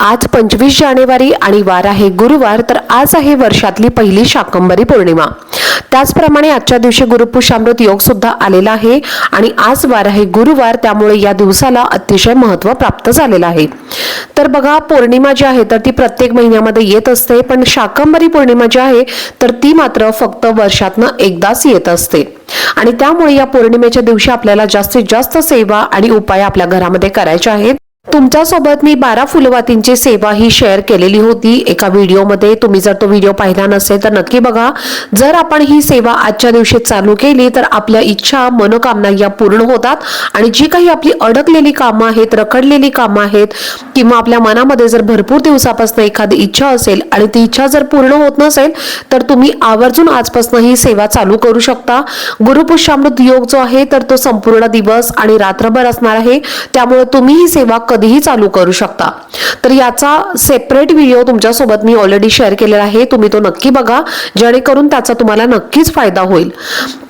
आज पंचवीस जानेवारी आणि वार आहे गुरुवार तर आज आहे वर्षातली पहिली शाकंबरी पौर्णिमा. त्याचप्रमाणे आजच्या दिवशी गुरुपुषामृत योग सुद्धा आलेला आहे आणि आज वार आहे गुरुवार त्यामुळे या दिवसाला अतिशय महत्त्व प्राप्त झालेलं आहे. तर बघा पौर्णिमा जी आहे तर ती प्रत्येक महिन्यामध्ये येत असते पण शाकंबरी पौर्णिमा जी आहे तर ती मात्र फक्त वर्षातनं एकदाच येत असते. आणि त्यामुळे या पौर्णिमेच्या दिवशी आपल्याला जास्तीत जास्त सेवा आणि उपाय आपल्या घरामध्ये करायचे आहेत. तुमच्यासोबत मी बारा फुलवातींची सेवा ही शेअर केलेली होती. एका व्हिडिओमध्ये तुम्ही जर तो व्हिडिओ पाहिला नसेल तर नक्की बघा. जर आपण ही सेवा आजच्या दिवशी चालू केली तर आपल्या इच्छा मनोकामना या पूर्ण होतात. आणि जी काही आपली अडकलेली कामं आहेत रखडलेली कामं आहेत किंवा आपल्या मनामध्ये जर भरपूर दिवसापासून एखादी इच्छा असेल आणि ती इच्छा जर पूर्ण होत नसेल तर तुम्ही आवर्जून आजपासून ही सेवा चालू करू शकता. गुरुपुष्यामृत योग जो आहे तर तो संपूर्ण दिवस आणि रात्रभर असणार आहे. त्यामुळे तुम्ही ही सेवा कधीही चालू करू शकता. तर याचा सेपरेट व्हिडिओ तुमच्यासोबत मी ऑलरेडी शेअर केलेला आहे. तुम्ही तो नक्की बघा. जेणेकरून त्याचा तुम्हाला नक्कीच फायदा होईल.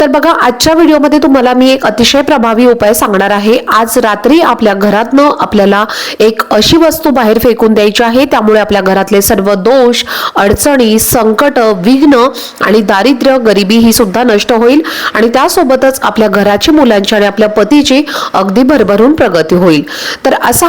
तर बघा आजच्या व्हिडिओमध्ये तुम्हाला मी एक अतिशय प्रभावी उपाय सांगणार आहे. आज रात्री आपल्या घरातनं आपल्याला एक अशी वस्तू बाहेर फेकून द्यायची आहे. त्यामुळे आपल्या घरातले सर्व दोष अडचणी संकट विघ्न आणि दारिद्र्य गरिबी ही सुद्धा नष्ट होईल आणि त्यासोबतच आपल्या घराची मुलांची आणि आपल्या पतीची अगदी भरभरून प्रगती होईल. तर असा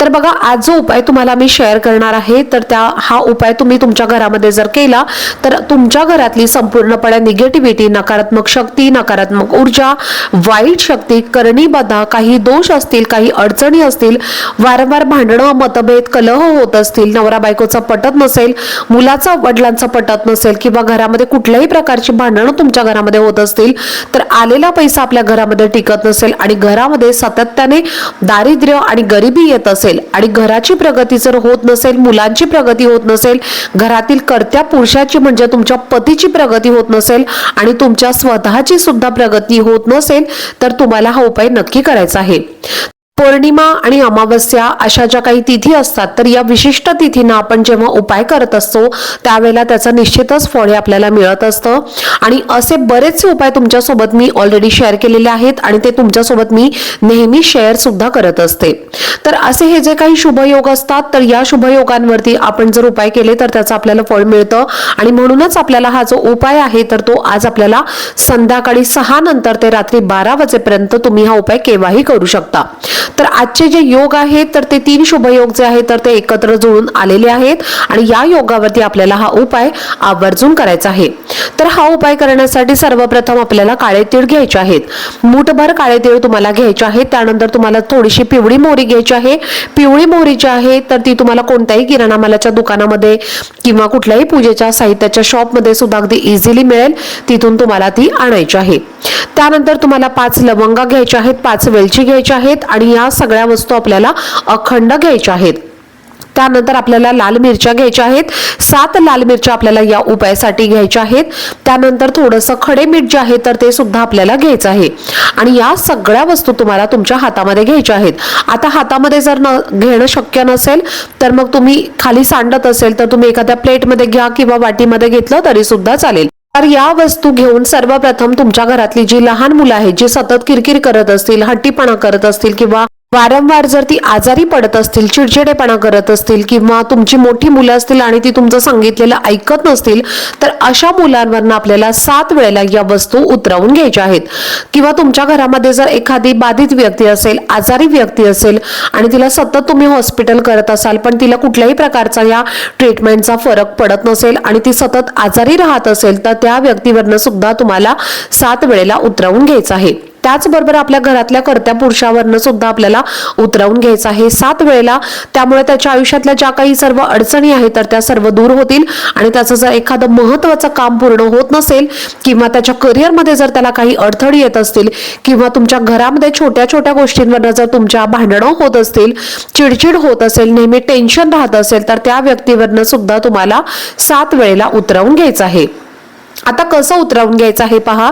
तर बघा आज जो उपाय तुम्हाला मी शेअर करणार आहे तर त्या हा उपाय तुम्ही तुमच्या घरामध्ये जर केला तर तुमच्या घरातली संपूर्णपणे निगेटिव्हिटी नकारात्मक शक्ती नकारात्मक ऊर्जा वाईट शक्ती करणी बाधा काही दोष असतील काही अडचणी असतील वारंवार भांडणं मतभेद कलह होत असतील नवरा बायकोचा पटत नसेल मुलाचा वडिलांचा पटत नसेल किंवा घरामध्ये कुठल्याही प्रकारची भांडणं तुमच्या घरामध्ये होत असतील तर आलेला पैसा आपल्या घरामध्ये टिकत नसेल आणि घरामध्ये सातत्याने दारिद्र्य आणि गरिबी येत असेल आणि घराची प्रगती जर होत नसेल मुलांची प्रगती होत नसेल घरातील कर्त्या पुरुषाची म्हणजे तुमच्या पतीची प्रगती होत नसेल आणि तुमच्या स्वतःची सुद्धा प्रगती होत नसेल तर तुम्हाला हा उपाय नक्की करायचा आहे. पौर्णिमा आणि अमावस्या अशा ज्या काही तिथी असतात तर या विशिष्ट तिथींना आपण जेव्हा उपाय करत असतो त्यावेळेला त्याचं निश्चितच फळ हे आपल्याला मिळत असतं. आणि असे बरेचसे उपाय तुमच्यासोबत मी ऑलरेडी शेअर केलेले आहेत आणि ते तुमच्यासोबत मी नेहमी शेअर सुद्धा करत असते. तर असे हे जे काही शुभयोग असतात तर या शुभयोगांवरती आपण जर उपाय केले तर त्याचं आपल्याला फळ मिळतं. आणि म्हणूनच आपल्याला हा जो उपाय आहे तर तो आज आपल्याला संध्याकाळी सहा नंतर ते रात्री बारा वाजेपर्यंत तुम्ही हा उपाय केव्हाही करू शकता. तर आजचे जे योग आहेत तर ते तीन शुभयोग जे आहेत तर ते एकत्र जुळून आलेले आहेत. आणि या योगावरती आपल्याला हा उपाय आवर्जून करायचा आहे. तर हा उपाय करण्यासाठी सर्वप्रथम आपल्याला काळे तीळ घ्यायचे आहेत. मूठभर काळे तीळ तुम्हाला घ्यायचे आहेत. त्यानंतर तुम्हाला थोडीशी पिवळी मोहरी घ्यायची आहे. पिवळी मोहरी जी आहे तर ती तुम्हाला कोणत्याही किराणा मालाच्या दुकानामध्ये किंवा कुठल्याही पूजेच्या साहित्याच्या शॉपमध्ये सुद्धा अगदी इझिली मिळेल. तिथून तुम्हाला ती आणायची आहे. त्यानंतर तुम्हाला पाच लवंगा घ्यायच्या आहेत पाच वेलची घ्यायच्या आहेत. आणि या सगळ्या वस्तू आपल्याला अखंड घ्यायच्या आहेत. त्यानंतर आपल्याला लाल मिरच्या घ्यायच्या आहेत. सात लाल मिरच्या आपल्याला या उपायासाठी घ्यायच्या आहेत. त्यानंतर थोडंसं खडे मीठ जे आहे तर ते सुद्धा आपल्याला घ्यायचं आहे. आणि या सगळ्या वस्तू तुम्हाला तुमच्या हातामध्ये घ्यायच्या आहेत. आता हातामध्ये जर न घेणं शक्य नसेल तर मग तुम्ही खाली सांडत असेल तर तुम्ही एखाद्या प्लेटमध्ये घ्या किंवा वाटीमध्ये घेतलं तरी सुद्धा चालेल. तर या वस्तू घेऊन सर्वप्रथम तुमच्या घरातली जी लहान मुलं आहेत जी सतत किरकिर करत असतील हट्टीपणा करत असतील किंवा वारंवार जर ती आजारी पडत असतील चिडचिडेपणा करत असतील किंवा तुमची मोठी मुलं असतील आणि ती तुमचं सांगितलेलं ऐकत नसतील तर अशा मुलांवरनं आपल्याला सात वेळेला या वस्तू उतरवून घ्यायच्या आहेत. किंवा तुमच्या घरामध्ये जर एखादी बाधित व्यक्ती असेल आजारी व्यक्ती असेल आणि तिला सतत तुम्ही हॉस्पिटल करत असाल पण तिला कुठल्याही प्रकारचा या ट्रीटमेंटचा फरक पडत नसेल आणि ती सतत आजारी राहत असेल तर त्या व्यक्तीवरनं सुद्धा तुम्हाला सात वेळेला उतरवून घ्यायचं आहे. त्याचबरोबर आपल्या घरातल्या कर्त्या पुरुषावरनं सुद्धा आपल्याला उतरवून घ्यायचं आहे. सात वेळेला त्यामुळे त्याच्या आयुष्यातल्या ज्या काही सर्व अडचणी आहेत तर त्या सर्व दूर होतील आणि त्याचं जर एखादं महत्वाचं काम पूर्ण होत नसेल किंवा त्याच्या करिअरमध्ये जर त्याला काही अडथळी येत असतील किंवा तुमच्या घरामध्ये छोट्या छोट्या गोष्टींवरनं जर तुमच्या भांडणं होत असतील चिडचिड होत असेल नेहमी टेन्शन राहत असेल तर त्या व्यक्तीवरनं सुद्धा तुम्हाला सात वेळेला उतरवून घ्यायचं आहे. आता कसं उतरवून घ्यायचं आहे पहा.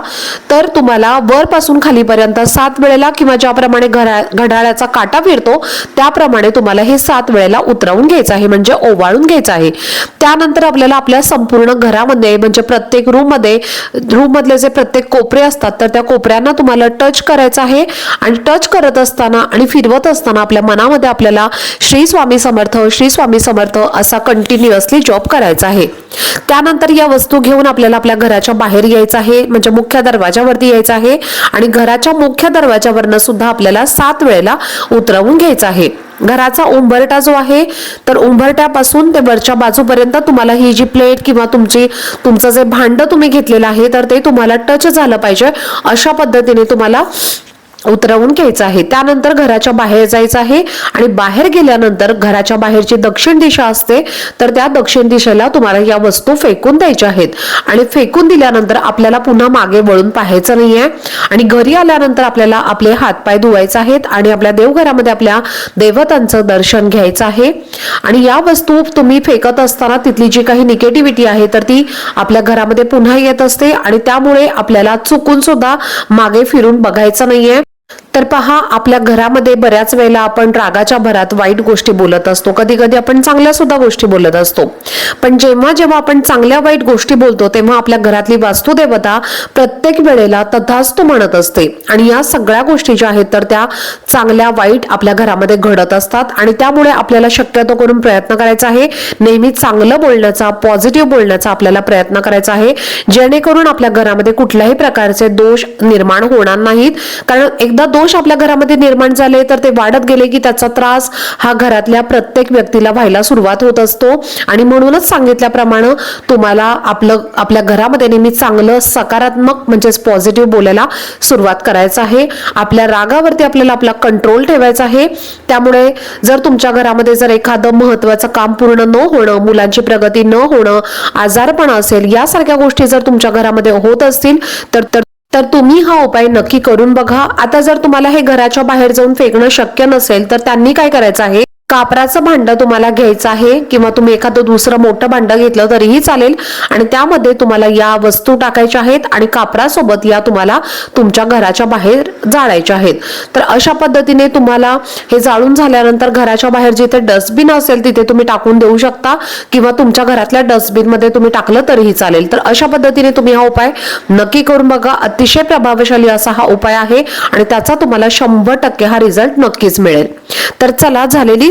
तर तुम्हाला वरपासून खालीपर्यंत सात वेळेला किंवा ज्याप्रमाणे घरा घड्याळाचा काटा फिरतो त्याप्रमाणे तुम्हाला हे सात वेळेला उतरवून घ्यायचं आहे म्हणजे ओवाळून घ्यायचं आहे. त्यानंतर आपल्याला आपल्या संपूर्ण घरामध्ये म्हणजे प्रत्येक रूममध्ये रूममधले जे प्रत्येक कोपरे असतात तर त्या कोपऱ्यांना तुम्हाला टच करायचं आहे. आणि टच करत असताना आणि फिरवत असताना आपल्या मनामध्ये आपल्याला श्री स्वामी समर्थ श्री स्वामी समर्थ असा कंटिन्युअसली जॉब करायचा आहे. त्यानंतर या वस्तू घेऊन आपल्याला आपल्या घराच्या बाहेर यायचं आहे म्हणजे मुख्य दरवाजावरती यायचं आहे आणि घराच्या मुख्य दरवाजावरनं सुद्धा आपल्याला सात वेळेला उतरवून घ्यायचं आहे. घराचा उंबरटा जो आहे तर उंबरट्यापासून ते वरच्या बाजूपर्यंत तुम्हाला ही जी प्लेट किंवा तुमची तुमचं जे भांड तुम्ही घेतलेलं आहे तर ते तुम्हाला टच झालं पाहिजे अशा पद्धतीने तुम्हाला उतरवून घ्यायचं आहे. त्यानंतर घराच्या बाहेर जायचं आहे आणि बाहेर गेल्यानंतर घराच्या बाहेरची दक्षिण दिशा असते तर त्या दक्षिण दिशेला तुम्हाला या वस्तू फेकून द्यायच्या आहेत. आणि फेकून दिल्यानंतर आपल्याला पुन्हा मागे वळून पाहायचं नाहीये. आणि घरी आल्यानंतर आपल्याला आपले हातपाय धुवायचे आहेत आणि आपल्या देवघरामध्ये आपल्या देवतांचं दर्शन घ्यायचं आहे. आणि या वस्तू तुम्ही फेकत असताना तिथली जी काही निगेटिव्हिटी आहे तर ती आपल्या घरामध्ये पुन्हा येत असते आणि त्यामुळे आपल्याला चुकून सुद्धा मागे फिरून बघायचं नाहीये. तर पहा आपल्या घरामध्ये बऱ्याच वेळेला आपण रागाच्या भरात वाईट गोष्टी बोलत असतो. कधी कधी आपण चांगल्या सुद्धा गोष्टी बोलत असतो. पण जेव्हा जेव्हा आपण चांगल्या वाईट गोष्टी बोलतो तेव्हा आपल्या घरातली वास्तुदेवता प्रत्येक वेळेला तथास्तू म्हणत असते. आणि या सगळ्या गोष्टी ज्या आहेत तर त्या चांगल्या वाईट आपल्या घरामध्ये घडत असतात. आणि त्यामुळे आपल्याला शक्यतो करून प्रयत्न करायचा आहे. नेहमी चांगलं बोलण्याचा पॉझिटिव्ह बोलण्याचा आपल्याला प्रयत्न करायचा आहे. जेणेकरून आपल्या घरामध्ये कुठल्याही प्रकारचे दोष निर्माण होणार नाहीत. कारण एकदा दोष आपल्या घरामध्ये निर्माण झाले तर ते वाढत गेले की त्याचा त्रास हा घरातल्या प्रत्येक व्यक्तीला व्हायला सुरुवात होत असतो. आणि म्हणूनच सांगितल्याप्रमाणे तुम्हाला आपलं आपल्या घरामध्ये नेहमी चांगलं सकारात्मक म्हणजेच पॉझिटिव्ह बोलायला सुरुवात करायचं आहे. आपल्या रागावरती आपल्याला आपला कंट्रोल ठेवायचा आहे. त्यामुळे जर तुमच्या घरामध्ये जर एखादं महत्वाचं काम पूर्ण न होणं मुलांची प्रगती न होणं आजारपण असेल यासारख्या गोष्टी जर तुमच्या घरामध्ये होत असतील तर तर तर तुम्ही हा उपाय नक्की करून बघा. आता जर तुम्हाला हे घराच्या बाहेर जाऊन फेकणं शक्य नसेल तर त्यांनी काय करायचं आहे? कापराचं भांडं तुम्हाला घ्यायचं आहे किंवा तुम्ही एखादं दुसरं मोठं भांडं घेतलं तरीही चालेल. आणि त्यामध्ये तुम्हाला या वस्तू टाकायच्या आहेत आणि कापरासोबत या तुम्हाला तुमच्या घराच्या बाहेर जाळायच्या आहेत. तर अशा पद्धतीने तुम्हाला हे जाळून झाल्यानंतर घराच्या बाहेर जिथे डस्टबिन असेल तिथे तुम्ही टाकून देऊ शकता किंवा तुमच्या घरातल्या डस्टबिनमध्ये तुम्ही टाकलं तरीही चालेल. तर अशा पद्धतीने तुम्ही हा उपाय नक्की करून बघा. अतिशय प्रभावशाली असा हा उपाय आहे आणि त्याचा तुम्हाला शंभर टक्के हा रिझल्ट नक्कीच मिळेल. तर चला झालेली